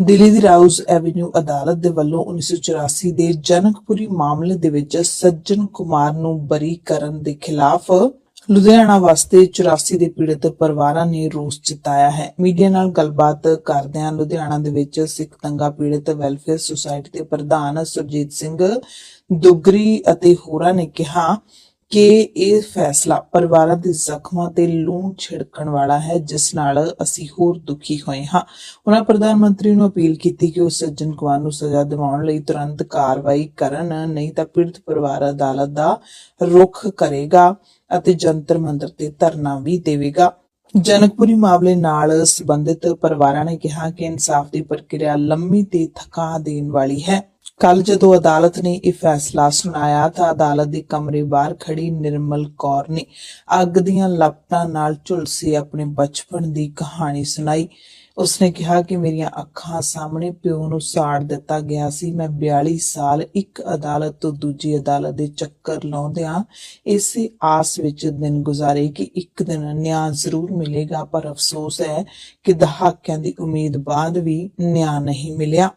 ਦਿੱਲੀ ਦੀ ਰਾਉਜ਼ avenue ਅਦਾਲਤ ਦੇ ਵੱਲੋਂ 1984 ਦੇ ਜਨਕਪੁਰੀ ਮਾਮਲੇ ਦੇ ਵਿੱਚ ਸੱਜਣ ਕੁਮਾਰ ਨੂੰ ਬਰੀ ਕਰਨ ਦੇ ਖਿਲਾਫ ਲੁਧਿਆਣਾ ਵਾਸਤੇ 84 ਦੇ ਪੀੜਤ ਪਰਿਵਾਰਾਂ ਨੇ ਰੋਸ ਜਤਾਇਆ ਹੈ। ਮੀਡੀਆ ਨਾਲ ਗੱਲਬਾਤ ਕਰਦਿਆਂ ਲੁਧਿਆਣਾ ਦੇ ਵਿੱਚ ਸਿੱਖ ਤੰਗਾ ਪੀੜਤ ਵੈਲਫੇਅਰ ਸੁਸਾਇਟੀ ਦੇ ਪ੍ਰਧਾਨ ਸੁਰਜੀਤ ਸਿੰਘ ਦੁਗਰੀ ਅਤੇ ਹੋਰਾਂ ਨੇ ਕਿਹਾ ਕਿ ਇਹ ਫੈਸਲਾ ਪਰਿਵਾਰਾਂ ਦੇ ਜ਼ਖਮਾਂ ਤੇ ਲੂਣ ਛਿੜਕਣ ਵਾਲਾ ਹੈ, ਜਿਸ ਨਾਲ ਅਸੀਂ ਹੋਰ ਦੁਖੀ ਹੋਏ ਹਾਂ। ਉਹਨਾਂ ਪ੍ਰਧਾਨ ਮੰਤਰੀ ਨੂੰ ਅਪੀਲ ਕੀਤੀ ਕਿ ਉਹ ਸੱਜਣ ਕੁਮਾਰ ਨੂੰ ਸਜ਼ਾ ਦਿਵਾਉਣ ਲਈ ਤੁਰੰਤ ਕਾਰਵਾਈ ਕਰਨ, ਨਹੀਂ ਤਾਂ ਪੀੜਤ ਪਰਿਵਾਰ ਅਦਾਲਤ ਦਾ ਰੁਖ ਕਰੇਗਾ ਅਤੇ ਜੰਤਰ ਮੰਤਰ ਤੇ ਧਰਨਾ ਵੀ ਦੇਵੇਗਾ। ਜਨਕਪੁਰੀ ਮਾਮਲੇ ਨਾਲ ਸੰਬੰਧਿਤ ਪਰਿਵਾਰਾਂ ਨੇ ਕਿਹਾ ਕਿ ਇਨਸਾਫ ਦੀ ਪ੍ਰਕਿਰਿਆ ਲੰਮੀ ਤੇ ਥਕਾ ਦੇਣ ਵਾਲੀ ਹੈ। ਕੱਲ ਜਦੋਂ ਅਦਾਲਤ ਨੇ ਇਹ ਫੈਸਲਾ ਸੁਣਾਇਆ ਤਾਂ ਅਦਾਲਤ ਦੇ ਕਮਰੇ ਬਾਹਰ ਖੜੀ ਨਿਰਮਲ ਕੌਰ ਨੇ ਅੱਗ ਦੀਆਂ ਲਪਟਾਂ ਨਾਲ ਝੁਲਸੀ ਆਪਣੇ ਬਚਪਨ ਦੀ ਕਹਾਣੀ ਸੁਣਾਈ। ਉਸਨੇ ਕਿਹਾ ਕਿ ਮੇਰੀਆਂ ਅੱਖਾਂ ਸਾਹਮਣੇ ਪਿਓ ਨੂੰ ਸਾੜ ਦਿੱਤਾ ਗਿਆ ਸੀ। ਮੈਂ 42 ਸਾਲ ਇੱਕ ਅਦਾਲਤ ਤੋਂ ਦੂਜੀ ਅਦਾਲਤ ਦੇ ਚੱਕਰ ਲਾਉਂਦਿਆਂ ਇਸੇ ਆਸ ਵਿੱਚ ਦਿਨ ਗੁਜ਼ਾਰੇ ਕਿ ਇੱਕ ਦਿਨ ਨਿਆਂ ਜ਼ਰੂਰ ਮਿਲੇਗਾ, ਪਰ ਅਫਸੋਸ ਹੈ ਕਿ ਦਹਾਕਿਆਂ ਦੀ ਉਮੀਦ ਬਾਅਦ ਵੀ ਨਿਆਂ ਨਹੀਂ ਮਿਲਿਆ।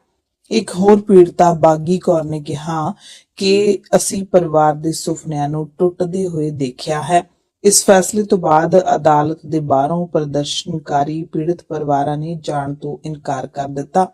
ਇੱਕ ਹੋਰ ਪੀੜਤਾ ਬਾਗੀ ਕੌਰ ਨੇ ਕਿਹਾ ਕਿ ਅਸੀਂ ਪਰਿਵਾਰ ਦੇ ਸੁਪਨਿਆਂ ਨੂੰ ਟੁੱਟਦੇ ਹੋਏ ਦੇਖਿਆ ਹੈ। ਇਸ ਫੈਸਲੇ ਤੋਂ ਬਾਅਦ ਅਦਾਲਤ ਦੇ ਬਾਹਰੋਂ ਪ੍ਰਦਰਸ਼ਨਕਾਰੀ ਪੀੜਤ ਪਰਿਵਾਰਾਂ ਨੇ ਜਾਣ ਤੋਂ ਇਨਕਾਰ ਕਰ ਦਿੱਤਾ।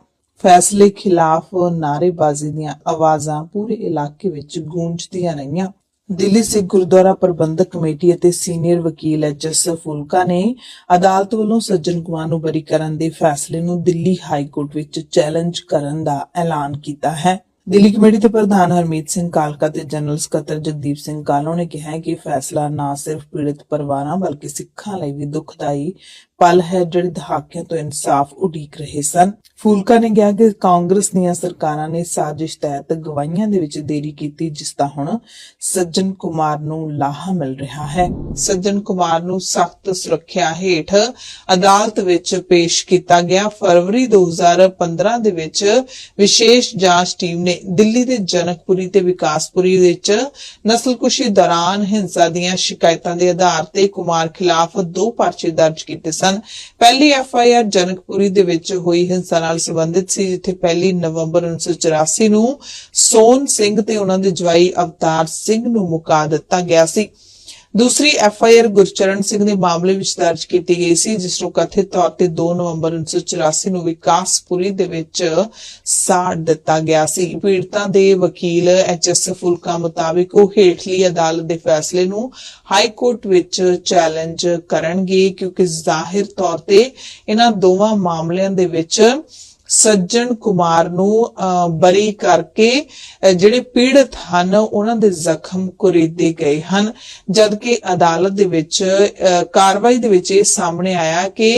ਫੈਸਲੇ ਖਿਲਾਫ ਨਾਅਰੇਬਾਜ਼ੀ ਦੀਆਂ ਆਵਾਜ਼ਾਂ ਪੂਰੇ ਇਲਾਕੇ ਵਿੱਚ ਗੂੰਜਦੀਆਂ ਰਹੀਆਂ। ਦਿੱਲੀ ਸਿੱਖ ਗੁਰਦੁਆਰਾ ਪ੍ਰਬੰਧਕ ਕਮੇਟੀ ਅਤੇ ਸੀਨੀਅਰ ਵਕੀਲ ਐਚਐਸ ਫੁਲਕਾ ਨੇ ਅਦਾਲਤ ਵੱਲੋਂ ਸੱਜਣ ਕੁਮਾਰ ਨੂੰ ਬਰੀ ਕਰਨ ਦੇ ਫੈਸਲੇ ਨੂੰ ਦਿੱਲੀ ਹਾਈ ਕੋਰਟ ਵਿੱਚ ਚੈਲੰਜ ਕਰਨ ਦਾ ਐਲਾਨ ਕੀਤਾ ਹੈ। ਦਿੱਲੀ ਕਮੇਟੀ ਦੇ ਪ੍ਰਧਾਨ ਹਰਮੀਤ ਸਿੰਘ ਕਾਲਕਾ ਤੇ ਜਨਰਲ ਸਕੱਤਰ ਜਗਦੀਪ ਸਿੰਘ ਕਾਲੋ ਨੇ ਕਿਹਾ ਕਿ ਫੈਸਲਾ ਨਾ ਸਿਰਫ ਪੀੜਤ ਪਰਿਵਾਰਾਂ ਬਲਕਿ ਸਿੱਖਾਂ ਲਈ ਵੀ ਦੁਖਦਾਈ ਪਲ ਹੈ ਜਿਹੜੇ ਦਹਾਕਿਆਂ ਤੋਂ ਇਨਸਾਫ ਉਡੀਕ ਰਹੇ ਸਨ। ਫੂਲਕਾ ਨੇ ਕਿਹਾ ਕਿ ਕਾਂਗਰਸ ਦੀਆਂ ਸਰਕਾਰਾਂ ਨੇ ਸਾਜ਼ਿਸ਼ ਤਹਿਤ ਗਵਾਹੀਆਂ ਦੇ ਵਿੱਚ ਦੇਰੀ ਕੀਤੀ, ਜਿਸ ਦਾ ਹੁਣ ਸੱਜਣ ਕੁਮਾਰ ਨੂੰ ਲਾਹਾ ਮਿਲ ਰਿਹਾ ਹੈ। ਸੱਜਣ ਕੁਮਾਰ ਨੂੰ ਸਖਤ ਸੁਰੱਖਿਆ ਹੇਠ ਅਦਾਲਤ ਵਿੱਚ ਪੇਸ਼ ਕੀਤਾ ਗਿਆ। ਫਰਵਰੀ 2015 ਦੇ ਵਿੱਚ ਵਿਸ਼ੇਸ਼ ਜਾਂਚ ਟੀਮ ਨੇ ਦਿੱਲੀ ਦੇ ਜਨਕਪੁਰੀ ਤੇ ਵਿਕਾਸਪੁਰੀ ਵਿੱਚ ਨਸਲਕੁਸ਼ੀ ਦੌਰਾਨ ਹਿੰਸਾ ਦੀਆਂ ਸ਼ਿਕਾਇਤਾਂ ਦੇ ਆਧਾਰ ਤੇ ਕੁਮਾਰ ਖਿਲਾਫ ਦੋ ਪਰਚੇ ਦਰਜ ਕੀਤੇ ਸਨ। ਪਹਿਲੀ ਐਫ ਆਈ ਆਰ ਜਨਕਪੁਰੀ ਦੇ ਵਿੱਚ ਹੋਈ ਹਿੰਸਾ ਨਾਲ ਸੰਬੰਧਿਤ ਸੀ, ਜਿੱਥੇ ਪਹਿਲੀ ਨਵੰਬਰ 1984 ਨੂੰ ਸੋਨ ਸਿੰਘ ਤੇ ਉਹਨਾਂ ਦੇ ਜਵਾਈ ਅਵਤਾਰ ਸਿੰਘ ਨੂੰ ਮੁਕਾ ਦਿੱਤਾ ਗਿਆ ਸੀ। ਦੂਸਰੀ F I R Gurcharan Singh ਦੇ ਮਾਮਲੇ ਵਿੱਚ ਦਰਜ ਕੀਤੀ ਗਈ ਸੀ, ਜਿਸ ਨੂੰ ਕਥਿਤ ਤੌਰ ਤੇ 2 ਨਵੰਬਰ 1984 ਨੂੰ ਵਿਕਾਸਪੁਰੀ ਦੇ ਵਿੱਚ ਸਾੜ ਦਿੱਤਾ ਗਿਆ ਸੀ। ਪੀੜਤਾਂ ਦੇ ਵਕੀਲ ਐਚ ਐਸ ਫੁਲਕਾ ਮੁਤਾਬਿਕ ਉਹ ਹੇਠਲੀ ਅਦਾਲਤ ਦੇ ਫੈਸਲੇ ਨੂੰ ਹਾਈ ਕੋਰਟ ਵਿੱਚ ਚੈਲੰਜ ਕਰਨਗੇ, ਕਿਉਂਕਿ ਜ਼ਾਹਿਰ ਤੌਰ ਤੇ ਇਹਨਾਂ ਦੋਵਾਂ ਮਾਮਲਿਆਂ ਦੇ ਵਿੱਚ ਸੱਜਣ ਕੁਮਾਰ ਨੂੰ ਬਰੀ ਕਰਕੇ ਅਹ, ਜਿਹੜੇ ਪੀੜਤ ਹਨ ਉਹਨਾਂ ਦੇ ਜ਼ਖਮ ਕੁਰੀਦੇ ਗਏ ਹਨ। ਜਦਕਿ ਅਦਾਲਤ ਦੇ ਵਿੱਚ ਕਾਰਵਾਈ ਦੇ ਵਿੱਚ ਇਹ ਸਾਹਮਣੇ ਆਇਆ ਕਿ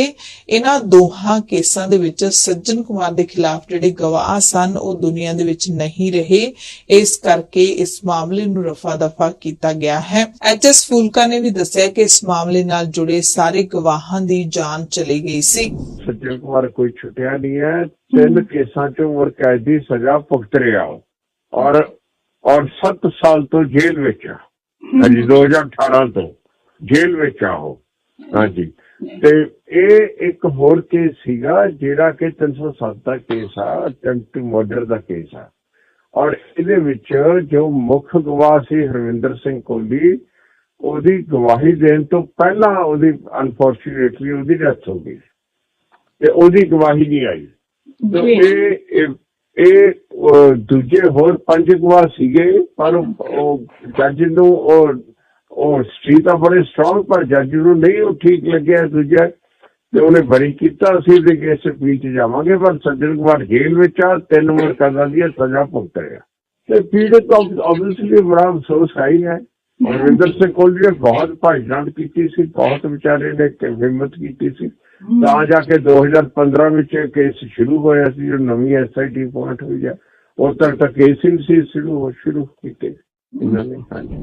ਇਹਨਾਂ ਦੋਹਾਂ ਕੇਸਾਂ ਦੇ ਵਿੱਚ ਸੱਜਣ ਕੁਮਾਰ ਦੇ ਖਿਲਾਫ ਜਿਹੜੇ ਗਵਾਹ ਸਨ ਉਹ ਦੁਨੀਆ ਦੇ ਵਿੱਚ ਨਹੀਂ ਰਹੇ। ਇਸ ਕਰਕੇ ਇਸ ਮਾਮਲੇ ਨੂੰ ਰਫਾ ਦਫਾ ਕੀਤਾ ਗਿਆ ਹੈ। ਐਚਐਸ ਫੂਲਕਾ ਨੇ ਵੀ ਦੱਸਿਆ ਕਿ ਇਸ ਮਾਮਲੇ ਨਾਲ ਜੁੜੇ ਸਾਰੇ ਗਵਾਹਾਂ ਦੀ ਜਾਨ ਚਲੀ ਗਈ ਸੀ। ਸੱਜਣ ਕੁਮਾਰ ਕੋਈ ਛੁੱਟਿਆ ਨਹੀਂ ਹੈ। ਤਿੰਨ ਕੇਸਾਂ 'ਚ ਉਮਰ ਕੈਦ ਦੀ ਸਜ਼ਾ ਭੁਗਤ ਰਿਹਾ ਉਹ। ਔਰ ਔਰ 7 ਸਾਲ ਤੋਂ ਜੇਲ੍ਹ ਵਿੱਚ ਆ। ਹਾਂਜੀ 2018 ਤੋਂ ਜੇਲ੍ਹ ਵਿੱਚ ਆ ਉਹ। ਹਾਂਜੀ। ਤੇ ਇਹ ਇੱਕ ਹੋਰ ਕੇਸ ਸੀਗਾ, ਜਿਹੜਾ ਕਿ 307 ਦਾ ਕੇਸ ਆ, ਅਟੈਂਪਟ ਮਰਡਰ ਦਾ ਕੇਸ ਆ। ਔਰ ਇਹਦੇ ਵਿੱਚ ਜੋ ਮੁੱਖ ਗਵਾਹ ਸੀ ਹਰਵਿੰਦਰ ਸਿੰਘ ਕੋਹਲੀ ਉਹਦੀ ਗਵਾਹੀ ਦੇਣ ਤੋਂ ਪਹਿਲਾਂ ਉਹਦੀ ਅਨਫੋਰਚੂਨੇਟਲੀ ਉਹਦੀ ਡੈਥ ਹੋ ਗਈ। ਤੇ ਉਹਦੀ ਗਵਾਹੀ ਨਹੀਂ ਆਈ। ਇਹ ਇਹ- ਇਹ ਅਹ, ਦੂਜੇ ਹੋਰ ਪੰਜ ਗਵਾਹ ਸੀਗੇ ਪਰ ਉਹ- ਜੱਜ ਨੂੰ ਉਹ ਉਹ ਸਟਰੀ ਤਾਂ ਬੜੇ ਸਟਰੋਂਗ ਪਰ ਜੱਜ ਨੂੰ ਨਹੀਂ ਉਹ ਠੀਕ ਲੱਗਿਆ ਦੂਜਾ। ਤੇ ਉਹਨੇ ਬਰੀ ਕੀਤਾ ਅਸੀਂ ਦੇ ਕੇਸ ਵਿੱਚ ਜਾਵਾਂਗੇ ਪਰ ਸੱਜਣ ਕੁਮਾਰ ਜੇਲ੍ਹ ਵਿੱਚ ਆ ਤਿੰਨ ਮੁਕੱਦਮਾਂ ਦੀ ਸਜ਼ਾ ਭੁਗਤ ਰਿਹਾ। ਤੇ ਪੀੜਤ ਆਬਵੀਅਸਲੀ ਬੜਾ ਅਫਸੋਸ ਆਈ ਹੈ। ਅਰਵਿੰਦਰ ਸਿੰਘ ਕੋਹਲੀ ਨੇ ਬਹੁਤ ਭਾਈਜਾਨ ਕੀਤੀ ਸੀ ਬਹੁਤ ਵਿਚਾਰੇ ਨੇ ਕਿ ਹਿੰਮਤ ਕੀਤੀ ਸੀ। ਤਾਂ ਜਾ ਕੇ 2015 ਵਿੱਚ ਇਹ ਕੇਸ ਸ਼ੁਰੂ ਹੋਇਆ ਸੀ ਜੋ ਨਵੀਂ ਐਸਆਈਟੀ ਪੁਆਇੰਟ ਹੋਈ ਹੈ ਉਦੋਂ ਤੱਕ ਤਾਂ ਕੇਸ ਹੀ ਸੀ ਸ਼ੁਰੂ ਹੋ ਸ਼ੁਰੂ ਕੀਤੇ ਇਹਨਾਂ ਨੇ। ਹਾਂਜੀ।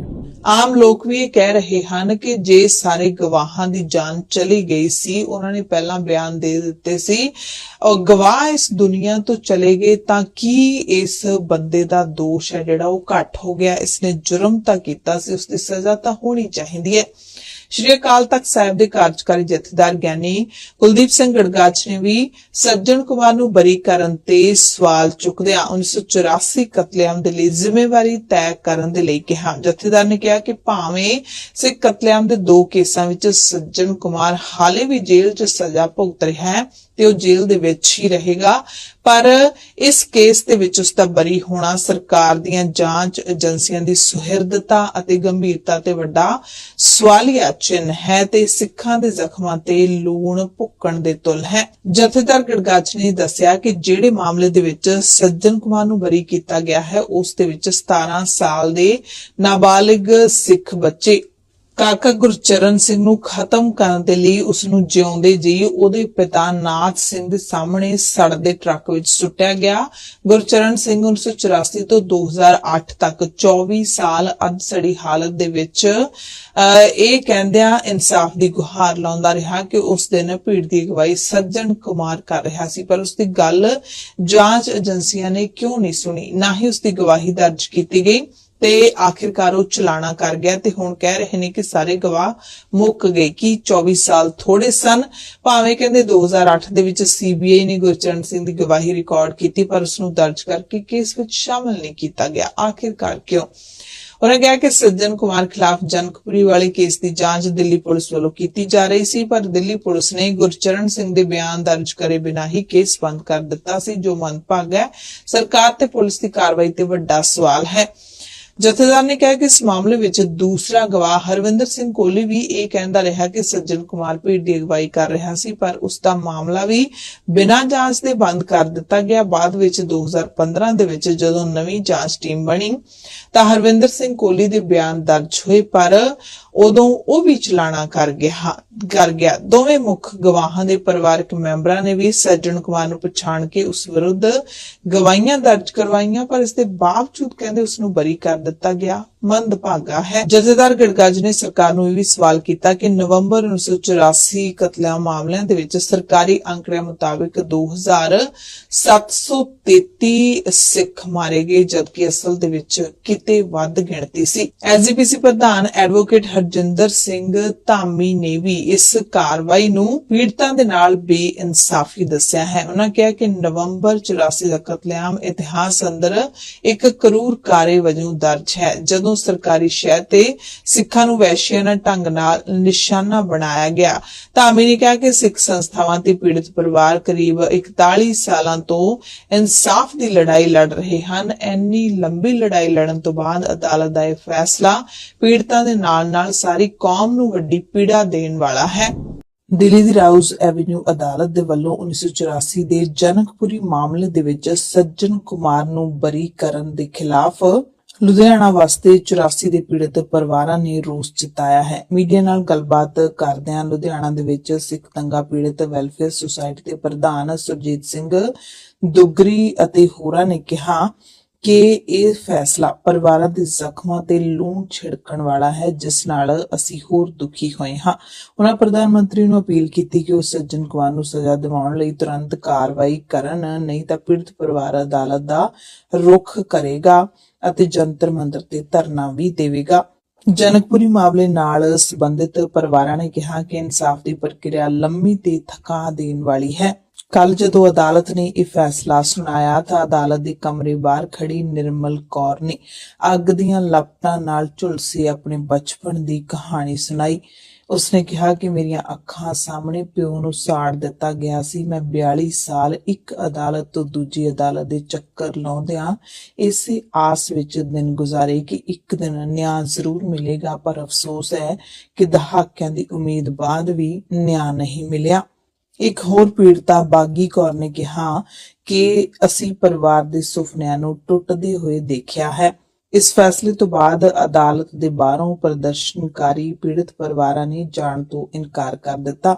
ਆਮ ਲੋਕ ਵੀ ਇਹ ਕਹਿ ਰਹੇ ਹਨ ਕਿ ਜੇ ਸਾਰੇ ਗਵਾਹਾਂ ਦੀ ਜਾਨ ਚਲੀ ਗਈ ਸੀ ਉਹਨਾਂ ਨੇ ਪਹਿਲਾਂ ਬਿਆਨ ਦੇ ਦਿੱਤੇ ਸੀ ਔਰ ਗਵਾਹ ਇਸ ਦੁਨੀਆ ਤੋਂ ਚਲੇ ਗਏ ਤਾਂ ਕੀ ਇਸ ਬੰਦੇ ਦਾ ਦੋਸ਼ ਹੈ ਜਿਹੜਾ ਉਹ ਘੱਟ ਹੋ ਗਿਆ ਇਸਨੇ ਜੁਰਮ ਤਾਂ ਕੀਤਾ ਸੀ ਉਸ ਦੀ ਸਜ਼ਾ ਤਾਂ ਹੋਣੀ ਚਾਹੀਦੀ ਹੈ। ਸ਼੍ਰੀ ਅਕਾਲ ਤਖਤ ਸਾਹਿਬ ਦੇ ਕਾਰਜਕਾਰੀ ਜਥੇਦਾਰ ਗਿਆਨੀ ਕੁਲਦੀਪ ਸਿੰਘ ਗੜਗਾਚ ਨੇ ਵੀ ਸੱਜਣ ਕੁਮਾਰ ਨੂੰ ਬਰੀ ਕਰਨ ਤੇ ਸਵਾਲ ਚੁੱਕਦਿਆਂ 1984 ਕਤਲੇਆਮ ਦੇ ਲਈ ਜ਼ਿੰਮੇਵਾਰੀ ਤੈਅ ਕਰਨ ਦੇ ਲਈ ਕਿਹਾ। ਜਥੇਦਾਰ ਨੇ ਕਿਹਾ ਕਿ ਭਾਵੇਂ ਸਿੱਖ ਕਤਲੇਆਮ ਦੇ ਦੋ ਕੇਸਾਂ ਵਿੱਚ ਸੱਜਣ ਕੁਮਾਰ ਹਾਲੇ ਵੀ ਜੇਲ੍ਹ 'ਚ ਸਜ਼ਾ ਭੁਗਤ ਰਿਹਾ ਹੈ ਤੇ ਉਹ ਜੇਲ੍ਹ ਦੇ ਵਿੱਚ ਹੀ ਰਹੇਗਾ। ਪਰ ਇਸ ਕੇਸ ਦੇ ਵਿੱਚ ਉਸ ਦਾ ਬਰੀ ਹੋਣਾ ਸਰਕਾਰ ਦੀਆਂ ਜਾਂਚ ਏਜੰਸੀਆਂ ਦੀ ਸੁਹਿਰਦਤਾ ਅਤੇ ਗੰਭੀਰਤਾ ਤੇ ਵੱਡਾ ਸਵਾਲੀਆ ਚਿੰਨ੍ਹ ਹੈ ਤੇ ਸਿੱਖਾਂ ਦੇ ਜ਼ਖਮਾਂ ਤੇ ਲੂਣ ਭੁੱਕਣ ਦੇ ਤੁਲ ਹੈ। ਜਥੇਦਾਰ ਗੜਗਾਚ ਨੇ ਦੱਸਿਆ ਕਿ ਜਿਹੜੇ ਮਾਮਲੇ ਦੇ ਵਿੱਚ ਸੱਜਣ ਕੁਮਾਰ ਨੂੰ ਬਰੀ ਕੀਤਾ ਗਿਆ ਹੈ, ਉਸ ਦੇ ਵਿੱਚ 17 ਸਾਲ ਦੇ ਨਾਬਾਲਿਗ ਸਿੱਖ ਬੱਚੇ ਕਾਕਾ ਗੁਰਚਰਨ ਸਿੰਘ ਨੂੰ ਖਤਮ ਕਰਨ ਦੇ ਲਈ ਉਸ ਨੂੰ ਜਿਉਂਦੇ ਜੀ ਉਹਦੇ ਪਿਤਾ ਨਾਥ ਸਿੰਘ ਦੇ ਸਾਹਮਣੇ ਸੜਦੇ ਟਰੱਕ ਵਿੱਚ ਸੁੱਟਿਆ ਗਿਆ। ਗੁਰਚਰਨ ਸਿੰਘ 1984 ਤੋਂ 2008 ਤੱਕ 24 ਸਾਲ ਅਧਸੜੀ ਹਾਲਤ ਦੇ ਵਿੱਚ ਇਹ ਕਹਿੰਦਿਆਂ ਇਨਸਾਫ ਦੀ ਗੁਹਾਰ ਲਾਉਂਦਾ ਰਿਹਾ ਕਿ ਉਸ ਦਿਨ ਭੀੜ ਦੀ ਅਗਵਾਈ ਸੱਜਣ ਕੁਮਾਰ ਕਰ ਰਿਹਾ ਸੀ, ਪਰ ਉਸ ਦੀ ਗੱਲ ਜਾਂਚ ਏਜੰਸੀਆਂ ਨੇ ਕਿਉਂ ਨਹੀਂ ਸੁਣੀ, ਨਾ ਹੀ ਉਸ ਦੀ ਗਵਾਹੀ ਦਰਜ ਕੀਤੀ ਗਈ। ਤੇ ਆਖਿਰਕਾਰ ਉਹ ਚਲਾਣਾ ਕਰ ਗਿਆ ਤੇ ਹੁਣ ਕਹਿ ਰਹੇ ਨੇ ਕਿ ਸਾਰੇ ਗਵਾਹ ਮੁੱਕ ਗਏ। ਕਿ 24 ਸਾਲ ਥੋੜੇ ਸਨ? ਭਾਵੇਂ ਕਹਿੰਦੇ 2008 ਦੇ ਵਿੱਚ ਸੀਬੀਆਈ ਨੇ ਗੁਰਚਰਨ ਸਿੰਘ ਦੀ ਗਵਾਹੀ ਰਿਕਾਰਡ ਕੀਤੀ, ਪਰ ਉਸ ਨੂੰ ਦਰਜ ਕਰਕੇ ਕੇਸ ਵਿੱਚ ਸ਼ਾਮਲ ਨਹੀਂ ਕੀਤਾ ਗਿਆ। ਆਖਿਰਕਾਰ ਕਿਉਂ? ਉਹਨਾਂ ਕਿਹਾ ਕਿ ਸੱਜਣ ਕੁਮਾਰ ਖਿਲਾਫ ਜਨਕਪੁਰੀ ਵਾਲੇ ਕੇਸ ਦੀ ਜਾਂਚ ਦਿੱਲੀ ਪੁਲਿਸ ਵੱਲੋਂ ਕੀਤੀ ਜਾ ਰਹੀ ਸੀ, ਪਰ ਦਿੱਲੀ ਪੁਲਿਸ ਨੇ ਗੁਰਚਰਨ ਸਿੰਘ ਦੇ ਬਿਆਨ ਦਰਜ ਕਰੇ ਬਿਨਾਂ ਹੀ ਕੇਸ ਬੰਦ ਕਰ ਦਿੱਤਾ ਸੀ, ਜੋ ਮੰਦਭਾਗਾ ਹੈ। ਸਰਕਾਰ ਤੇ ਪੁਲਿਸ ਦੀ ਕਾਰਵਾਈ ਤੇ ਵੱਡਾ ਸਵਾਲ ਹੈ। ਜਥੇਦਾਰ ਨੇ ਕਿਹਾ ਕਿ ਇਸ ਮਾਮਲੇ ਵਿੱਚ ਦੂਸਰਾ ਗਵਾਹ ਹਰਵਿੰਦਰ ਸਿੰਘ ਕੋਹਲੀ ਵੀ ਇਹ ਕਹਿੰਦਾ ਰਿਹਾ ਕਿ ਸੱਜਣ ਕੁਮਾਰ ਭੀੜ ਦੀ ਅਗਵਾਈ ਕਰ ਰਿਹਾ ਸੀ, ਪਰ ਉਸ ਦਾ ਮਾਮਲਾ ਵੀ ਬਿਨਾਂ ਜਾਂਚ ਦੇ ਬੰਦ ਕਰ ਦਿੱਤਾ ਗਿਆ। ਬਾਅਦ ਵਿੱਚ 2015 ਦੇ ਵਿੱਚ ਜਦੋਂ ਨਵੀਂ ਜਾਂਚ ਟੀਮ ਬਣੀ ਤਾਂ ਹਰਵਿੰਦਰ ਸਿੰਘ ਕੋਹਲੀ ਦੇ ਬਿਆਨ ਦਰਜ ਹੋਏ, ਪਰ ਉਦੋਂ ਉਹ ਵੀ ਚਲਾਣਾ ਕਰ ਗਿਆ ਕਰ ਗਿਆ। ਦੋਵੇਂ ਮੁੱਖ ਗਵਾਹਾਂ ਦੇ ਪਰਿਵਾਰਕ ਮੈਂਬਰਾਂ ਨੇ ਵੀ ਸੱਜਣ ਕੁਮਾਰ ਨੂੰ ਪਛਾਣ ਕੇ ਉਸ ਵਿਰੁੱਧ ਗਵਾਹੀਆਂ ਦਰਜ ਕਰਵਾਈਆਂ, ਪਰ ਇਸ ਦੇ ਬਾਵਜੂਦ ਕਹਿੰਦੇ ਉਸ ਨੂੰ ਬਰੀ ਕਰ ਦਿੱਤਾ ਗਿਆ। ਮੰਦਭਾਗਾ ਹੈ। ਜਥੇਦਾਰ ਗੜਗਾਜ ਨੇ ਸਰਕਾਰ ਨੂੰ ਇਹ ਵੀ ਸਵਾਲ ਕੀਤਾ ਕਿ ਨਵੰਬਰ 1984 ਕਤਲੇਆਮ ਮਾਮਲਿਆਂ ਦੇ ਵਿੱਚ ਸਰਕਾਰੀ ਅੰਕੜਿਆਂ ਮੁਤਾਬਕ 2733 ਸਿੱਖ ਮਾਰੇ ਗਏ, ਜਦਕਿ ਅਸਲ ਦੇ ਵਿੱਚ ਕਿਤੇ ਵੱਧ ਗਿਣਤੀ ਸੀ। ਐਸਜੀਪੀਸੀ ਪ੍ਰਧਾਨ ਐਡਵੋਕੇਟ ਹਰਜਿੰਦਰ ਸਿੰਘ ਧਾਮੀ ਨੇ ਵੀ ਇਸ ਕਾਰਵਾਈ ਨੂੰ ਪੀੜਤਾਂ ਦੇ ਨਾਲ ਬੇਇਨਸਾਫੀ ਦੱਸਿਆ ਹੈ। ਉਹਨਾਂ ਕਿਹਾ ਕਿ ਨਵੰਬਰ 84 ਦਾ ਕਤਲੇਆਮ ਇਤਿਹਾਸ ਅੰਦਰ ਇੱਕ ਕਰੂਰ ਕਾਰੇ ਵਜੋਂ ਦਰਜ ਹੈ ਜਦੋਂ ਸਰਕਾਰੀ ਸ਼ਹਿਰ ਤੇ ਸਿੱਖਾਂ ਨੂੰ ਵੈਸ਼ਿਆਨਾ ਢੰਗ ਨਾਲ ਨਿਸ਼ਾਨਾ ਬਣਾਇਆ ਗਿਆ ਧਾਮੀ ਨੇ ਕਿਹਾ ਸਿੱਖ ਸੰਸਥਾਵਾਂ ਤੇ ਪੀੜਤ ਪਰਿਵਾਰ ਕਰੀਬ 41 ਸਾਲਾਂ ਤੋਂ ਇਨਸਾਫ ਦੀ ਲੜਾਈ ਲੜ ਰਹੇ ਹਨ। ਇੰਨੀ ਲੰਬੀ ਲੜਾਈ ਲੜਨ ਤੋਂ ਬਾਅਦ ਅਦਾਲਤ ਦਾ ਇਹ ਫੈਸਲਾ ਪੀੜਤਾਂ ਦੇ ਨਾਲ-ਨਾਲ ਸਾਰੀ ਕੌਮ ਨੂੰ ਵੱਡੀ ਪੀੜਾ ਦੇਣ ਵਾਲਾ ਹੈ। ਦਿੱਲੀ ਦੀ ਰਾਉਜ਼ ਐਵਨਿਊ ਅਦਾਲਤ ਦੇ ਵੱਲੋਂ 1984 ਦੇ ਜਨਕਪੁਰੀ ਮਾਮਲੇ ਦੇ ਵਿੱਚ ਸੱਜਣ ਕੁਮਾਰ ਨੂੰ ਬਰੀ ਕਰਨ ਦੇ ਖਿਲਾਫ ਲੁਧਿਆਣਾ ਵਾਸਤੇ 84 ਦੇ ਪੀੜਤ ਪਰਿਵਾਰਾਂ ਨੇ ਰੋਸ ਜਤਾਇਆ ਹੈ। ਮੀਡੀਆ ਨਾਲ ਗੱਲਬਾਤ ਕਰਦਿਆਂ ਲੁਧਿਆਣਾ ਦੇ ਵਿੱਚ ਸਿੱਖ ਤੰਗਾ ਪੀੜਤ ਵੈਲਫੇਅਰ ਸੁਸਾਇਟੀ ਦੇ ਪ੍ਰਧਾਨ ਸੁਰਜੀਤ ਸਿੰਘ ਦੁਗਰੀ ਅਤੇ ਹੋਰਾਂ ਨੇ ਕਿਹਾ ਕਿ ਇਹ ਫੈਸਲਾ ਪਰਿਵਾਰਾਂ ਦੇ ਜ਼ਖਮਾਂ ਤੇ ਲੂਣ ਛਿੜਕਣ ਵਾਲਾ ਹੈ, ਜਿਸ ਨਾਲ ਅਸੀਂ ਹੋਰ ਦੁਖੀ ਹੋਏ ਹਾਂ। ਉਹਨਾਂ ਪ੍ਰਧਾਨ ਮੰਤਰੀ ਨੂੰ ਅਪੀਲ ਕੀਤੀ ਕਿ ਉਹ ਸੱਜਣ ਕੁਮਾਰ ਨੂੰ ਸਜ਼ਾ ਦਿਵਾਉਣ ਲਈ ਤੁਰੰਤ ਕਾਰਵਾਈ ਕਰਨ, ਨਹੀਂ ਤਾਂ ਪੀੜਤ ਪਰਿਵਾਰ ਅਦਾਲਤ ਦਾ ਰੁਖ ਕਰੇਗਾ ਅਤੇ ਜੰਤਰ ਮੰਤਰ ਤੇ ਧਰਨਾ ਵੀ ਦੇਵੇਗਾ। ਜਨਕਪੁਰੀ ਮਾਮਲੇ ਨਾਲ ਸੰਬੰਧਿਤ ਪਰਿਵਾਰਾਂ ਨੇ ਕਿਹਾ ਕਿ ਇਨਸਾਫ ਦੀ ਪ੍ਰਕਿਰਿਆ ਲੰਮੀ ਤੇ ਥਕਾ ਦੇਣ ਵਾਲੀ ਹੈ। ਕੱਲ ਜਦੋਂ ਅਦਾਲਤ ਨੇ ਇਹ ਫੈਸਲਾ ਸੁਣਾਇਆ ਤਾਂ ਅਦਾਲਤ ਦੇ ਕਮਰੇ ਬਾਹਰ ਖੜੀ ਨਿਰਮਲ ਕੌਰ ਨੇ ਅੱਗ ਦੀਆਂ ਲਪਟਾਂ ਨਾਲ ਝੁਲਸੀ ਆਪਣੇ ਬਚਪਨ ਦੀ ਕਹਾਣੀ ਸੁਣਾਈ। ਉਸਨੇ ਕਿਹਾ ਕਿ ਮੇਰੀਆਂ ਅੱਖਾਂ ਸਾਹਮਣੇ ਪਿਓ ਨੂੰ ਸਾੜ ਦਿੱਤਾ ਗਿਆ ਸੀ। ਮੈਂ 42 ਸਾਲ ਇੱਕ ਅਦਾਲਤ ਤੋਂ ਦੂਜੀ ਅਦਾਲਤ ਦੇ ਚੱਕਰ ਲਾਉਂਦਿਆਂ ਇਸੇ ਆਸ ਵਿੱਚ ਦਿਨ ਗੁਜ਼ਾਰੇ ਕਿ ਇੱਕ ਦਿਨ ਨਿਆਂ ਜ਼ਰੂਰ ਮਿਲੇਗਾ, ਪਰ ਅਫਸੋਸ ਹੈ ਕਿ ਦਹਾਕਿਆਂ ਦੀ ਉਮੀਦ ਬਾਅਦ ਵੀ ਨਿਆਂ ਨਹੀਂ ਮਿਲਿਆ। ਇੱਕ ਹੋਰ ਪੀੜਤਾ ਬਾਗੀ ਕੌਰ ਨੇ ਕਿਹਾ ਕਿ ਅਸੀਂ ਪਰਿਵਾਰ ਦੇ ਸੁਪਨਿਆਂ ਨੂੰ ਟੁੱਟਦੇ ਹੋਏ ਦੇਖਿਆ ਹੈ। ਇਸ ਫੈਸਲੇ ਤੋਂ ਬਾਅਦ ਅਦਾਲਤ ਦੇ ਬਾਹਰੋਂ ਪ੍ਰਦਰਸ਼ਨਕਾਰੀ ਪੀੜਤ ਪਰਿਵਾਰਾਂ ਨੇ ਜਾਣ ਤੋਂ ਇਨਕਾਰ ਕਰ ਦਿੱਤਾ।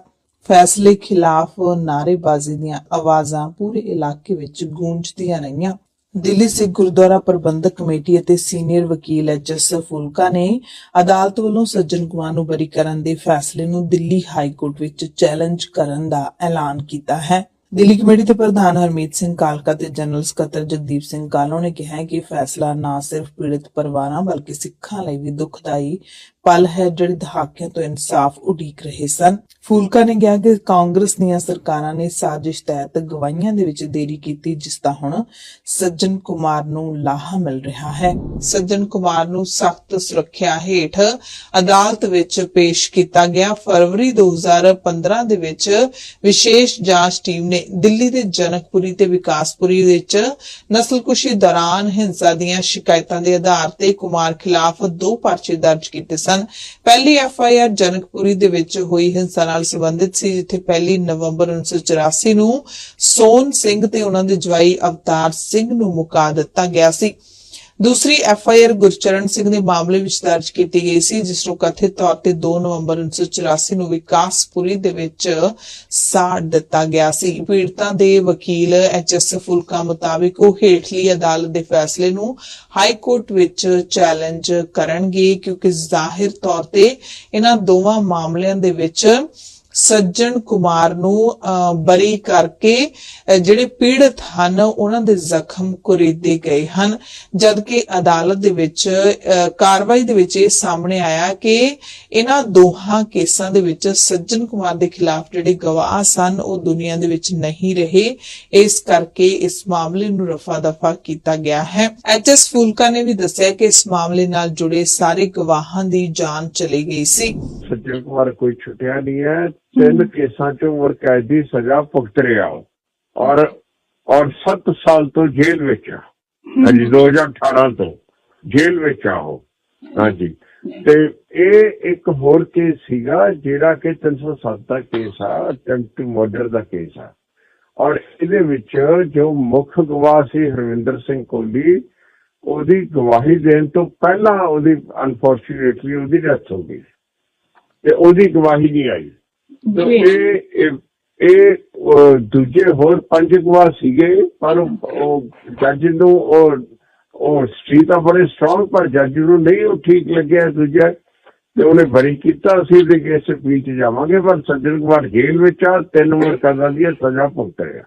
ਫੈਸਲੇ ਖਿਲਾਫ ਨਾਅਰੇਬਾਜ਼ੀ ਦੀਆਂ ਆਵਾਜ਼ਾਂ ਪੂਰੇ ਇਲਾਕੇ ਵਿੱਚ ਗੂੰਜਦੀਆਂ ਰਹੀਆਂ। ਦਿੱਲੀ ਸਿੱਖ ਗੁਰਦੁਆਰਾ ਪ੍ਰਬੰਧਕ ਕਮੇਟੀ ਅਤੇ ਸੀਨੀਅਰ ਵਕੀਲ ਐਚਐਸ ਫੁਲਕਾ ਨੇ ਅਦਾਲਤ ਵੱਲੋਂ ਸੱਜਣ ਕੁਮਾਰ ਨੂੰ ਬਰੀ ਕਰਨ ਦੇ ਫੈਸਲੇ ਨੂੰ ਦਿੱਲੀ ਹਾਈ ਕੋਰਟ ਵਿੱਚ ਚੈਲੰਜ ਕਰਨ ਦਾ ਐਲਾਨ ਕੀਤਾ ਹੈ। ਦਿੱਲੀ ਕਮੇਟੀ ਦੇ ਪ੍ਰਧਾਨ ਹਰਮੀਤ ਸਿੰਘ ਕਾਲਕਾ ਤੇ ਜਨਰਲ ਸਕੱਤਰ ਜਗਦੀਪ ਸਿੰਘ ਕਾਲੋ ਨੇ ਕਿਹਾ ਕਿ ਫੈਸਲਾ ਨਾ ਸਿਰਫ ਪੀੜਤ ਪਰਿਵਾਰਾਂ ਬਲਕਿ ਸਿੱਖਾਂ ਲਈ ਵੀ ਦੁਖਦਾਈ ਪਲ ਹੈ ਜਿਹੜੇ ਦਹਾਕਿਆਂ ਤੋਂ ਇਨਸਾਫ ਉਡੀਕ ਰਹੇ ਸਨ। ਫੂਲਕਾ ਨੇ ਕਿਹਾ ਕਿ ਕਾਂਗਰਸ ਦੀਆਂ ਸਰਕਾਰਾਂ ਨੇ ਸਾਜ਼ਿਸ਼ ਤਹਿਤ ਗਵਾਈਆਂ ਦੇ ਵਿੱਚ ਦੇਰੀ ਕੀਤੀ, ਜਿਸ ਦਾ ਹੁਣ ਸੱਜਣ ਕੁਮਾਰ ਨੂੰ ਲਾਹਾ ਮਿਲ ਰਿਹਾ ਹੈ। ਸੱਜਣ ਕੁਮਾਰ ਨੂੰ ਸਖਤ ਸੁਰੱਖਿਆ ਹੇਠ ਅਦਾਲਤ ਵਿੱਚ ਪੇਸ਼ ਕੀਤਾ ਗਿਆ। ਫਰਵਰੀ 2015 ਦੇ ਵਿੱਚ ਵਿਸ਼ੇਸ਼ ਜਾਂਚ ਟੀਮ ਨੇ ਦਿੱਲੀ ਦੇ ਜਨਕਪੁਰੀ ਤੇ ਵਿਕਾਸਪੁਰੀ ਵਿੱਚ ਨਸਲਕੁਸ਼ੀ ਦੌਰਾਨ ਹਿੰਸਾ ਦੀਆਂ ਸ਼ਿਕਾਇਤਾਂ ਦੇ ਆਧਾਰ ਤੇ ਕੁਮਾਰ ਖਿਲਾਫ ਦੋ ਪਰਚੇ ਦਰਜ ਕੀਤੇ ਸਨ। ਪਹਿਲੀ ਐਫ ਆਈ ਆਰ ਜਨਕਪੁਰੀ ਦੇ ਵਿੱਚ ਹੋਈ ਹਿੰਸਾ ਨਾਲ ਸੰਬੰਧਿਤ ਸੀ, ਜਿੱਥੇ ਪਹਿਲੀ ਨਵੰਬਰ 1984 ਨੂੰ ਸੋਨ ਸਿੰਘ ਤੇ ਉਹਨਾਂ ਦੇ ਜਵਾਈ ਅਵਤਾਰ ਸਿੰਘ ਨੂੰ ਮੁਕਾ ਦਿੱਤਾ ਗਿਆ ਸੀ। ਦੂਸਰੀ ਐਫ ਆਈ ਗੁਰਚਰਨ ਸਿੰਘ ਦੇ ਮਾਮਲੇ ਵਿੱਚ ਦਰਜ ਕੀਤੀ ਗਈ ਸੀ, ਜਿਸ ਨੂੰ ਕਥਿਤ ਤੌਰ ਤੇ 2 ਨਵੰਬਰ 1984 ਨੂੰ ਵਿਕਾਸਪੁਰੀ ਦੇ ਵਿੱਚ ਸਾੜ ਦਿੱਤਾ ਗਿਆ ਸੀ। ਪੀੜਤਾਂ ਦੇ ਵਕੀਲ ਐਚ ਐਸ ਫੁਲਕਾ ਮੁਤਾਬਿਕ ਉਹ ਹੇਠਲੀ ਅਦਾਲਤ ਦੇ ਫੈਸਲੇ ਨੂੰ ਹਾਈ ਕੋਰਟ ਵਿੱਚ ਚੈਲੰਜ ਕਰਨਗੇ, ਕਿਉਂਕਿ ਜ਼ਾਹਿਰ ਤੌਰ ਤੇ ਇਹਨਾਂ ਦੋਵਾਂ ਮਾਮਲਿਆਂ ਦੇ ਵਿੱਚ ਸੱਜਣ ਕੁਮਾਰ ਨੂੰ ਬਰੀ ਕਰਕੇ ਜਿਹੜੇ ਪੀੜਤ ਹਨ, ਉਹਨਾਂ ਦੇ ਜ਼ਖਮ ਕੁਰੀਦੇ ਗਏ ਹਨ। ਜਦ ਜਦਕਿ ਅਦਾਲਤ ਦੇ ਵਿੱਚ ਕਾਰਵਾਈ ਦੇ ਵਿੱਚ ਇਹ ਸਾਹਮਣੇ ਆਇਆ ਕਿ ਇਹਨਾਂ ਦੋਹਾਂ ਕੇਸਾਂ ਦੇ ਵਿੱਚ ਸੱਜਣ ਕੁਮਾਰ ਦੇ ਖਿਲਾਫ ਜਿਹੜੇ ਗਵਾਹ ਸਨ, ਉਹ ਦੁਨੀਆ ਦੇ ਵਿੱਚ ਨਹੀਂ ਰਹੇ। ਇਸ ਕਰਕੇ ਇਸ ਮਾਮਲੇ ਨੂੰ ਰਫਾ ਦਫਾ ਕੀਤਾ ਗਿਆ ਹੈ। ਐਚਐਸ ਫੂਲਕਾ ਨੇ ਵੀ ਦੱਸਿਆ ਕਿ ਇਸ ਮਾਮਲੇ ਨਾਲ ਜੁੜੇ ਸਾਰੇ ਗਵਾਹਾਂ ਦੀ ਜਾਨ ਚਲੀ ਗਈ ਸੀ। ਸੱਜਣ ਕੁਮਾਰ ਕੋਈ ਛੁੱਟਿਆ ਨਹੀਂ ਹੈ। ਤਿੰਨ ਕੇਸਾਂ ਚ ਉਮਰ ਕੈਦ ਦੀ ਸਜ਼ਾ ਭੁਗਤ ਰਿਹਾ। ਔਰ ਔਰ 7 ਸਾਲ ਤੋਂ ਜੇਲ੍ਹ ਵਿੱਚ ਆ। ਹਾਂਜੀ 2018 ਤੋਂ ਜੇਲ੍ਹ ਵਿੱਚ ਆ ਉਹ। ਹਾਂਜੀ। ਤੇ ਇਹ ਇੱਕ ਹੋਰ ਕੇਸ ਸੀਗਾ ਜਿਹੜਾ ਕਿ 307 ਦਾ ਕੇਸ ਆ ਅਟੈਂਪਟ ਮਰਡਰ ਦਾ ਕੇਸ ਆ। ਔਰ ਇਹਦੇ ਵਿੱਚ ਜੋ ਮੁੱਖ ਗਵਾਹ ਸੀ ਹਰਵਿੰਦਰ ਸਿੰਘ ਕੋਹਲੀ ਉਹਦੀ ਗਵਾਹੀ ਦੇਣ ਤੋਂ ਪਹਿਲਾਂ ਉਹਦੀ ਅਨਫੋਰਚੂਨੇਟਲੀ ਉਹਦੀ ਡੈਥ ਹੋ ਗਈ। ਤੇ ਉਹਦੀ ਗਵਾਹੀ ਨਹੀਂ ਆਈ। ਇਹ ਇਹ- ਇਹ ਅਹ, ਦੂਜੇ ਹੋਰ ਪੰਜ ਗਵਾਹ ਸੀਗੇ ਪਰ ਉਹ- ਜੱਜ ਨੂੰ ਉਹ ਉਹ ਸਟਰੀ ਤਾਂ ਬੜੇ ਸਟਰੋਂਗ ਪਰ ਜੱਜ ਨੂੰ ਨਹੀਂ ਉਹ ਠੀਕ ਲੱਗਿਆ ਦੂਜਾ। ਤੇ ਉਹਨੇ ਬਰੀ ਕੀਤਾ ਅਸੀਂ ਦੇ ਕੇਸ ਵਿੱਚ ਜਾਵਾਂਗੇ ਪਰ ਸੱਜਣ ਕੁਮਾਰ ਜੇਲ੍ਹ ਵਿੱਚ ਆ ਤਿੰਨ ਉਮਰ ਕਦਾਂ ਦੀ ਸਜ਼ਾ ਭੁਗਤ ਰਿਹਾ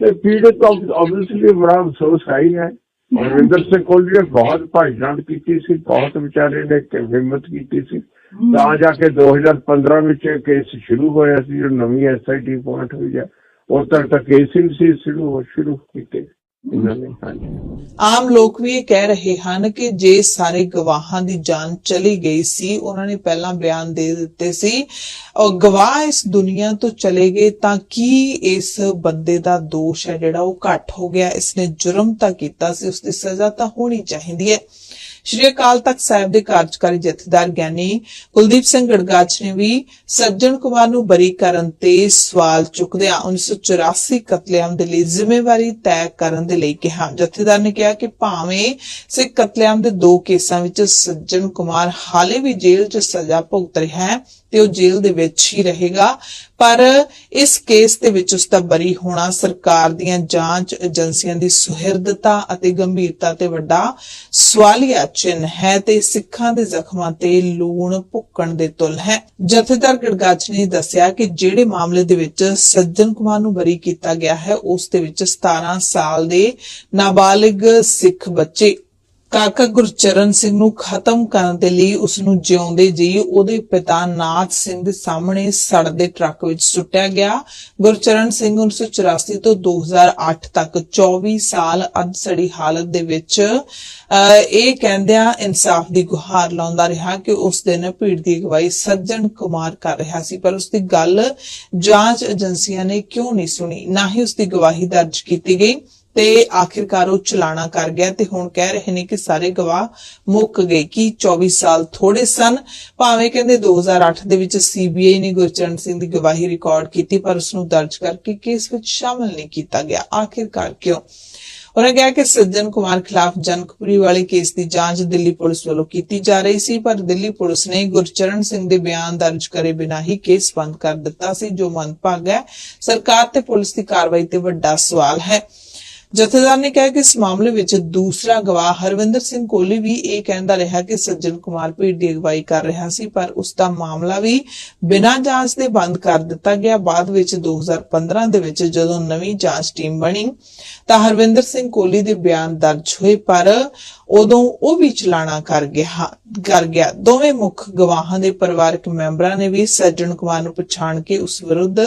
ਤੇ ਪੀੜਤ ਆਬਵੀਅਸਲੀ ਬੜਾ ਅਫਸੋਸ ਆਈ ਹੈ ਰਵਿੰਦਰ ਸਿੰਘ ਕੋਹਲੀ ਨੇ ਬਹੁਤ ਭਾਈਜਾਨ ਕੀਤੀ ਸੀ ਬਹੁਤ ਵਿਚਾਰੇ ਨੇ ਹਿੰਮਤ ਕੀਤੀ ਸੀ। ਤਾਂ ਜਾ ਕੇ 2015 ਵਿੱਚ ਇਹ ਕੇਸ ਸ਼ੁਰੂ ਹੋਇਆ ਸੀ ਜੋ ਨਵੀਂ ਐਸਆਈਟੀ ਪੁਆਇੰਟ ਹੋਈ ਹੈ ਉਦੋਂ ਤੱਕ ਤਾਂ ਕੇਸ ਹੀ ਸੀ ਸ਼ੁਰੂ ਸ਼ੁਰੂ ਕੀਤੇ ਆਮ ਲੋਕ ਵੀ ਇਹ ਕਹਿ ਰਹੇ ਹਨ ਕਿ ਜੇ ਸਾਰੇ ਗਵਾਹਾਂ ਦੀ ਜਾਨ ਚਲੀ ਗਈ ਸੀ ਉਹਨਾਂ ਨੇ ਪਹਿਲਾਂ ਬਿਆਨ ਦੇ ਦਿੱਤੇ ਸੀ ਔਰ ਗਵਾਹ ਇਸ ਦੁਨੀਆ ਤੋਂ ਚਲੇ ਗਏ ਤਾਂ ਕੀ ਇਸ ਬੰਦੇ ਦਾ ਦੋਸ਼ ਹੈ ਜਿਹੜਾ ਉਹ ਘੱਟ ਹੋ ਗਿਆ ਇਸਨੇ ਜੁਰਮ ਤਾਂ ਕੀਤਾ ਸੀ ਉਸ ਦੀ ਸਜ਼ਾ ਤਾਂ ਹੋਣੀ ਚਾਹੀਦੀ ਹੈ। ਸ਼੍ਰੀ ਅਕਾਲ ਤਖਤ ਸਾਹਿਬ ਦੇ ਕਾਰਜਕਾਰੀ ਜਥੇਦਾਰ ਗਿਆਨੀ ਕੁਲਦੀਪ ਸਿੰਘ ਗੜਗਾਚ ਨੇ ਵੀ ਸੱਜਣ ਕੁਮਾਰ ਨੂੰ ਬਰੀ ਕਰਨ ਤੇ ਸਵਾਲ ਚੁੱਕਦਿਆਂ 1984 ਕਤਲੇਆਮ ਦੇ ਲਈ ਜ਼ਿੰਮੇਵਾਰੀ ਤੈਅ ਕਰਨ ਦੇ ਲਈ ਕਿਹਾ। ਜਥੇਦਾਰ ਨੇ ਕਿਹਾ ਕਿ ਭਾਵੇਂ ਸਿੱਖ ਕਤਲੇਆਮ ਦੇ ਦੋ ਕੇਸਾਂ ਵਿੱਚ ਸੱਜਣ ਕੁਮਾਰ ਹਾਲੇ ਵੀ ਜੇਲ੍ਹ 'ਚ ਸਜ਼ਾ ਭੁਗਤ ਰਿਹਾ ਹੈ ਤੇ ਉਹ ਜੇਲ੍ਹ ਦੇ ਵਿੱਚ ਹੀ ਰਹੇਗਾ। ਪਰ ਇਸ ਕੇਸ ਦੇ ਵਿੱਚ ਉਸ ਦਾ ਬਰੀ ਹੋਣਾ ਸਰਕਾਰ ਦੀਆਂ ਜਾਂਚ ਏਜੰਸੀਆਂ ਦੀ ਸੁਹਿਰਦਤਾ ਅਤੇ ਗੰਭੀਰਤਾ ਤੇ ਵੱਡਾ ਸਵਾਲੀਆ ਚਿੰਨ੍ਹ ਹੈ ਤੇ ਸਿੱਖਾਂ ਦੇ ਜ਼ਖਮਾਂ ਤੇ ਲੂਣ ਭੁੱਕਣ ਦੇ ਤੁਲ ਹੈ। ਜਥੇਦਾਰ ਗੜਗਾਚ ਨੇ ਦੱਸਿਆ ਕਿ ਜਿਹੜੇ ਮਾਮਲੇ ਦੇ ਵਿੱਚ ਸੱਜਣ ਕੁਮਾਰ ਨੂੰ ਬਰੀ ਕੀਤਾ ਗਿਆ ਹੈ, ਉਸ ਦੇ ਵਿੱਚ 17 ਸਾਲ ਦੇ ਨਾਬਾਲਿਗ ਸਿੱਖ ਬੱਚੇ ਕਾਕਾ ਗੁਰਚਰਨ ਸਿੰਘ ਨੂੰ ਖਤਮ ਕਰਨ ਦੇ ਲਈ ਉਸ ਨੂੰ ਜਿਉਂਦੇ ਜੀ ਉਹਦੇ ਪਿਤਾ ਨਾਥ ਸਿੰਘ ਦੇ ਸਾਹਮਣੇ ਸੜਦੇ ਟਰੱਕ ਵਿੱਚ ਸੁੱਟਿਆ ਗਿਆ। ਗੁਰਚਰਨ ਸਿੰਘ 1984 ਤੋਂ 2008 ਤੱਕ 24 ਸਾਲ ਅਧਸੜੀ ਹਾਲਤ ਦੇ ਵਿੱਚ ਇਹ ਕਹਿੰਦਿਆਂ ਇਨਸਾਫ ਦੀ ਗੁਹਾਰ ਲਾਉਂਦਾ ਰਿਹਾ ਕਿ ਉਸ ਦਿਨ ਭੀੜ ਦੀ ਅਗਵਾਈ ਸੱਜਣ ਕੁਮਾਰ ਕਰ ਰਿਹਾ ਸੀ, ਪਰ ਉਸ ਦੀ ਗੱਲ ਜਾਂਚ ਏਜੰਸੀਆਂ ਨੇ ਕਿਉਂ ਨਹੀਂ ਸੁਣੀ? ਨਾ ਹੀ ਉਸ ਦੀ ਗਵਾਹੀ ਦਰਜ ਕੀਤੀ ਗਈ। ਤੇ ਆਖਿਰਕਾਰ ਉਹ ਚਲਾਣਾ ਕਰ ਗਿਆ ਤੇ ਹੁਣ ਕਹਿ ਰਹੇ ਨੇ ਕਿ ਸਾਰੇ ਗਵਾਹ ਮੁੱਕ ਗਏ ਕਿ 24 ਸਾਲ ਥੋੜੇ ਸਨ। ਭਾਵੇਂ ਕਹਿੰਦੇ 2008 ਦੇ ਵਿੱਚ ਸੀਬੀਆਈ ਨੇ ਗੁਰਚਰਨ ਸਿੰਘ ਦੀ ਗਵਾਹੀ ਰਿਕਾਰਡ ਕੀਤੀ, ਪਰ ਉਸ ਨੂੰ ਦਰਜ ਕਰਕੇ ਕੇਸ ਵਿੱਚ ਸ਼ਾਮਲ ਨਹੀਂ ਕੀਤਾ ਗਿਆ। ਆਖਿਰਕਾਰ ਕਿਉਂ? ਉਹਨਾਂ ਕਿਹਾ ਕਿ ਸੱਜਣ ਕੁਮਾਰ ਖਿਲਾਫ ਜਨਕਪੁਰੀ ਵਾਲੇ ਕੇਸ ਦੀ ਜਾਂਚ ਦਿੱਲੀ ਪੁਲਿਸ ਵੱਲੋਂ ਕੀਤੀ ਜਾ ਰਹੀ ਸੀ, ਪਰ ਦਿੱਲੀ ਪੁਲਿਸ ਨੇ ਗੁਰਚਰਨ ਸਿੰਘ ਦੇ ਬਿਆਨ ਦਰਜ ਕਰੇ ਬਿਨਾਂ ਹੀ ਕੇਸ ਬੰਦ ਕਰ ਦਿੱਤਾ ਸੀ, ਜੋ ਮੰਦਭਾਗਾ ਹੈ। ਸਰਕਾਰ ਤੇ ਪੁਲਿਸ ਦੀ ਕਾਰਵਾਈ ਤੇ ਵੱਡਾ ਸਵਾਲ ਹੈ। ਜਥੇਦਾਰ ਨੇ ਕਿਹਾ ਕਿ ਇਸ ਮਾਮਲੇ ਵਿੱਚ ਦੂਸਰਾ ਗਵਾਹ ਹਰਵਿੰਦਰ ਸਿੰਘ ਕੋਹਲੀ ਵੀ ਇਹ ਕਹਿੰਦਾ ਰਿਹਾ ਕਿ ਸੱਜਣ ਕੁਮਾਰ ਭੀੜ ਦੀ ਅਗਵਾਈ ਕਰ ਰਿਹਾ ਸੀ, ਪਰ ਉਸ ਦਾ ਮਾਮਲਾ ਵੀ ਬਿਨਾਂ ਜਾਂਚ ਦੇ ਬੰਦ ਕਰ ਦਿੱਤਾ ਗਿਆ। ਬਾਅਦ ਵਿੱਚ 2015 ਦੇ ਵਿੱਚ ਜਦੋਂ ਨਵੀਂ ਜਾਂਚ ਟੀਮ ਬਣੀ ਤਾਂ ਹਰਵਿੰਦਰ ਸਿੰਘ ਕੋਹਲੀ ਦੇ ਬਿਆਨ ਦਰਜ ਹੋਏ, ਪਰ ਉਦੋਂ ਉਹ ਵੀ ਚਲਾਣਾ ਕਰ ਗਿਆ ਕਰ ਗਿਆ। ਦੋਵੇਂ ਮੁੱਖ ਗਵਾਹਾਂ ਦੇ ਪਰਿਵਾਰਕ ਮੈਂਬਰਾਂ ਨੇ ਵੀ ਸੱਜਣ ਕੁਮਾਰ ਨੂੰ ਪਛਾਣ ਕੇ ਉਸ ਵਿਰੁੱਧ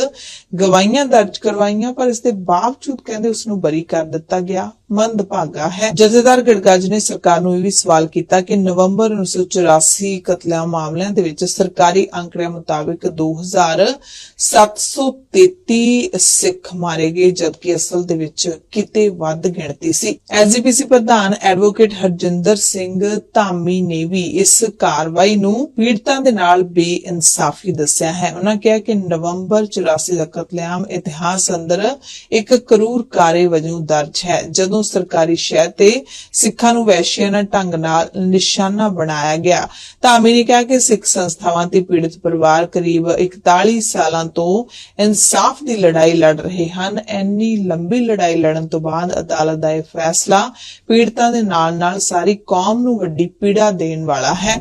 ਗਵਾਹੀਆਂ ਦਰਜ ਕਰਵਾਈਆਂ, ਪਰ ਇਸ ਦੇ ਬਾਵਜੂਦ ਕਹਿੰਦੇ ਉਸ ਨੂੰ ਬਰੀ ਕਰ ਦਿੱਤਾ ਗਿਆ। ਮੰਦਭਾਗਾ ਹੈ। ਜਥੇਦਾਰ ਗੜਗੱਜ ਨੇ ਸਰਕਾਰ ਨੂੰ ਇਹ ਵੀ ਸਵਾਲ ਕੀਤਾ ਕਿ ਨਵੰਬਰ 1984 ਕਤਲੇਆਮ ਮਾਮਲਿਆਂ ਦੇ ਵਿੱਚ ਸਰਕਾਰੀ ਅੰਕੜਿਆਂ ਮੁਤਾਬਕ 2733 ਸਿੱਖ ਮਾਰੇ ਗਏ, ਜਦਕਿ ਅਸਲ ਦੇ ਵਿੱਚ ਕਿਤੇ ਵੱਧ ਗਿਣਤੀ ਸੀ। ਐਸਜੀਪੀਸੀ ਪ੍ਰਧਾਨ ਐਡਵੋਕੇਟ ਹਰਜਿੰਦਰ ਸਿੰਘ ਧਾਮੀ ਨੇ ਵੀ ਇਸ ਕਾਰਵਾਈ ਨੂੰ ਪੀੜਤਾਂ ਦੇ ਨਾਲ ਬੇਇਨਸਾਫੀ ਦੱਸਿਆ ਹੈ। ਉਹਨਾਂ ਕਿਹਾ ਕਿ ਨਵੰਬਰ 84 ਦਾ ਕਤਲੇਆਮ ਇਤਿਹਾਸ ਅੰਦਰ ਇੱਕ ਕਰੂਰ ਕਾਰੇ ਵਜੋਂ ਦਰਜ ਹੈ। ਜਦੋਂ ਸਰਕਾਰੀ ਸ਼ਹਿ ਤੇ ਸਿੱਖਾਂ ਨੂੰ ਵੈਸ਼ੀਆਨਾ ਢੰਗ ਨਾਲ ਨਿਸ਼ਾਨਾ ਬਣਾਇਆ ਗਿਆ। ਧਾਮੀ ਨੇ ਕਿਹਾ ਕਿ ਸਿੱਖ ਸੰਸਥਾਵਾਂ ਤੇ ਪੀੜਤ ਪਰਿਵਾਰ ਕਰੀਬ 41 ਸਾਲਾਂ ਤੋਂ ਇਨਸਾਫ ਦੀ ਲੜਾਈ ਲੜ ਰਹੇ ਹਨ। ਇੰਨੀ ਲੰਬੀ ਲੜਾਈ ਲੜਨ ਤੋਂ ਬਾਅਦ ਅਦਾਲਤ ਦਾ ਇਹ ਫੈਸਲਾ ਪੀੜਤਾਂ ਦੇ ਨਾਲ ਨਾਲ ਸਾਰੀ ਕੌਮ ਨੂੰ ਵੱਡੀ ਪੀੜਾ ਦੇਣ ਵਾਲਾ ਹੈ।